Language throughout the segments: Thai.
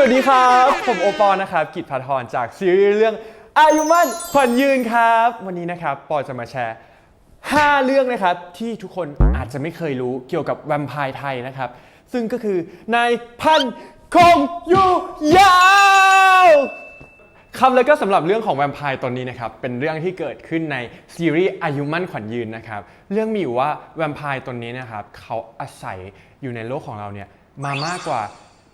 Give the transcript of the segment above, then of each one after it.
สวัสดีครับ ผมโอปอล์นะครับ กิตพาธรจากซีรีส์เรื่องอายุมั่นขวัญยืนครับ วันนี้นะครับ ปอจะมาแชร์ 5 เรื่องนะครับ ที่ทุกคนอาจจะไม่เคยรู้เกี่ยวกับแวมไพร์ไทยนะครับ ซึ่งก็คือนายพันคงอยู่ยาวครับแล้วก็สำหรับเรื่องของแวมไพร์ตอนนี้นะครับเป็นเรื่องที่เกิดขึ้นในซีรีส์อายุมั่นขวัญยืนนะครับเรื่องมีอยู่ว่าแวมไพร์ตอนนี้นะครับเขาอาศัยอยู่ในโลกของเราเนี่ยมามากกว่า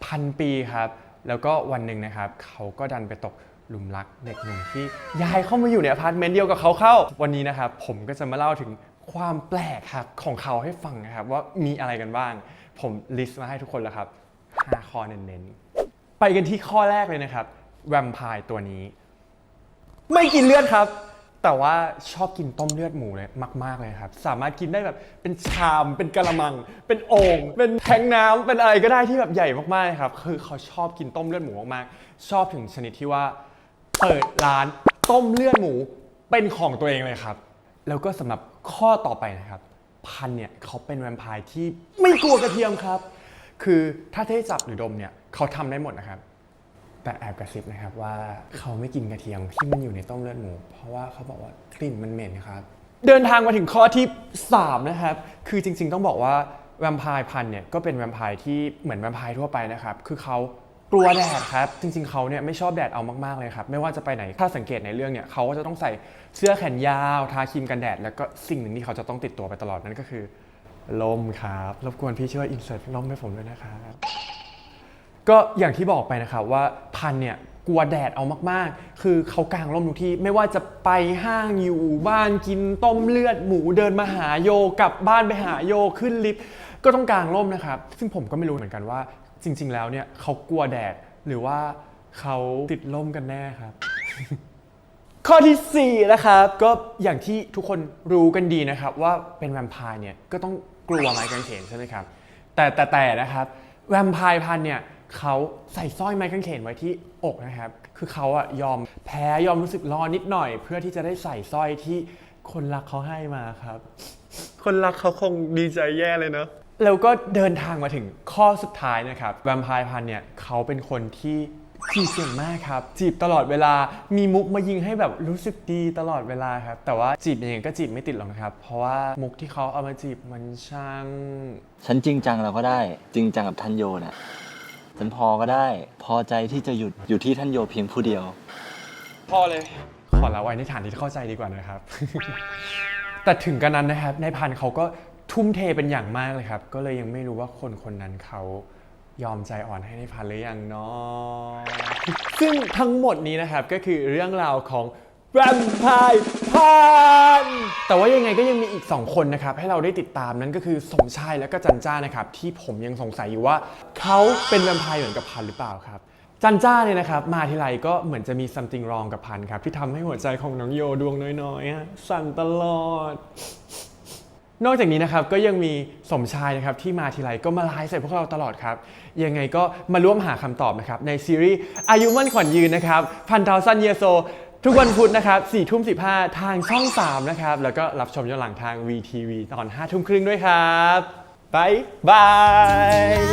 พันปีครับ แล้วก็วันหนึ่งนะครับเขาก็ดันไปตกหลุมรักเด็กหนุ่มที่ย้ายเข้ามาอยู่ในอพาร์ตเมนต์เดียวกับเขาเข้า วันนี้นะครับผมก็จะมาเล่าถึงความแปลกครับของเขาให้ฟังนะครับว่ามีอะไรกันบ้าง ผมลิสต์มาให้ทุกคนแล้วครับ5ข้อเน้นๆ ไปกันที่ข้อแรกเลยนะครับแวมไพร์ตัวนี้ ไม่กินเลือดครับ แต่ว่าชอบกินต้มเลือดหมูเลยมาก ๆ เลยครับ สามารถกินได้แบบเป็นชาม เป็นกะละมัง เป็นโอ่งเป็นแทงน้ำเป็นอะไรก็ได้ที่แบบใหญ่มากๆครับ คือเขาชอบกินต้มเลือดหมูมากๆชอบถึงชนิดที่ว่า เปิดร้านต้มเลือดหมูเป็นของตัวเองเลยครับ แล้วก็สำหรับข้อต่อไปนะครับ พันเนี่ยเขาเป็นแวมไพร์ที่ไม่กลัวกระเทียมครับ คือถ้าเทจับหรือดมเนี่ยเขาทำได้หมดนะครับ แต่แอบกระซิบนะครับว่าเขาไม่กินกระเทียมที่มันอยู่ในต้มเลือดหมู เพราะว่าเขาบอกว่ากลิ่นมันเหม็นครับ เดินทางมาถึงข้อที่ 3 นะครับ คือจริงๆ ต้องบอกว่าแวมไพร์พันเนี่ยก็เป็นแวมไพร์ที่เหมือนแวมไพร์ทั่วไปนะครับ คือเขากลัวแดดครับ จริงๆเขาเนี่ยไม่ชอบแดดเอามากๆเลยครับ ไม่ว่าจะไปไหน ถ้าสังเกตในเรื่องเนี่ยเขาก็จะต้องใส่เสื้อแขนยาว ทาครีมกันแดด แล้วก็สิ่งหนึ่งที่เขาจะต้องติดตัวไปตลอดนั่นก็คือลมครับ รบกวนพี่ช่วยอินเสิร์ตลมให้ผมด้วยนะครับ ก็อย่างที่บอกไปนะครับว่าพันเนี่ยกลัวแดดเอามากๆ คือเขากางร่มทุกที่ไม่ว่าจะไปห้างอยู่บ้านกินต้มเลือดหมูเดินมาหาโยกลับบ้านไปหาโยขึ้นลิฟต์ก็ต้องกางร่มนะครับ ซึ่งผมก็ไม่รู้เหมือนกันว่า จริง ๆ แล้วเนี่ยเขากลัวแดดหรือว่าเขาติดร่มกันแน่ครับ ข้อทีสี่4 นะครับ ก็อย่างที่ทุกคนรู้กันดีนะครับ ว่าเป็นแวมไพร์เนี่ยก็ต้องกลัวไม้กางเขนใช่ไหมครับ แต่แต่แต่นะครับแวมไพร์พันเนี่ย เขาใส่สร้อยไม้กางเขนไว้ที่อกนะครับ คือเขาอะยอมแพ้ยอมรู้สึกร้อนนิดหน่อย เพื่อที่จะได้ใส่สร้อยที่คนรักเขาให้มาครับ คนรักเขาคงดีใจแย่เลยเนาะแล้วก็เดินทางมาถึงข้อสุดท้ายนะครับแวมไพร์พันธุ์เนี่ยเขาเป็นคนที่จีบเก่งมากครับ จีบตลอดเวลามีมุกมายิงให้แบบรู้สึกดีตลอดเวลาครับ แต่ว่าจีบยังไงก็จีบไม่ติดหรอกนะครับ เพราะว่ามุกที่เขาเอามาจีบมันช่าง ฉันจริงจังเราก็ได้ จริงจังกับท่านโยน่ะ ฉันพอก็ได้ พอใจที่จะหยุดอยู่ที่ท่านโยเพียงผู้เดียว พอเลย ขอละไว้ในฐานที่เข้าใจดีกว่านะครับ แต่ถึงกันนั้นนะครับนายพันเขาก็ทุ่มเทเป็นอย่างมากเลยครับ ก็เลยยังไม่รู้ว่าคนคนนั้นเขายอมใจอ่อนให้นายพันหรือยังเนาะซึ่งทั้งหมดนี้นะครับก็คือเรื่องราวของแวมไพร์พัน แต่ว่ายังไงก็ยังมีอีก 2 คนนะครับ ให้เราได้ติดตามนั่นก็คือสมชายและก็จันจ้านะครับ ที่ผมยังสงสัยอยู่ว่า เขาเป็นแวมไพร์เหมือนกับพันหรือเปล่าครับ จันจ้าเนี่ยนะครับ มาทีไรก็เหมือนจะมี something wrong กับพันครับ ที่ทำให้หัวใจของน้องโยดวงน้อยๆอะสั่นตลอด นอกจากนี้นะครับก็ยังมีสมชายนะครับที่มาทีไรก็มาไลฟ์ใส่พวกเราตลอดครับ ยังไงก็มาร่วมหาคำตอบนะครับในซีรีส์อายุมั่นขวัญยืนนะครับพันเทาซันเยโซ ทุกวันพุธนะครับ4ทุ่ม15 ทางช่อง 3 นะครับ แล้วก็รับชมย้อนหลังทาง VTV ตอน5ทุ่มครึ่งด้วยครับบายบาย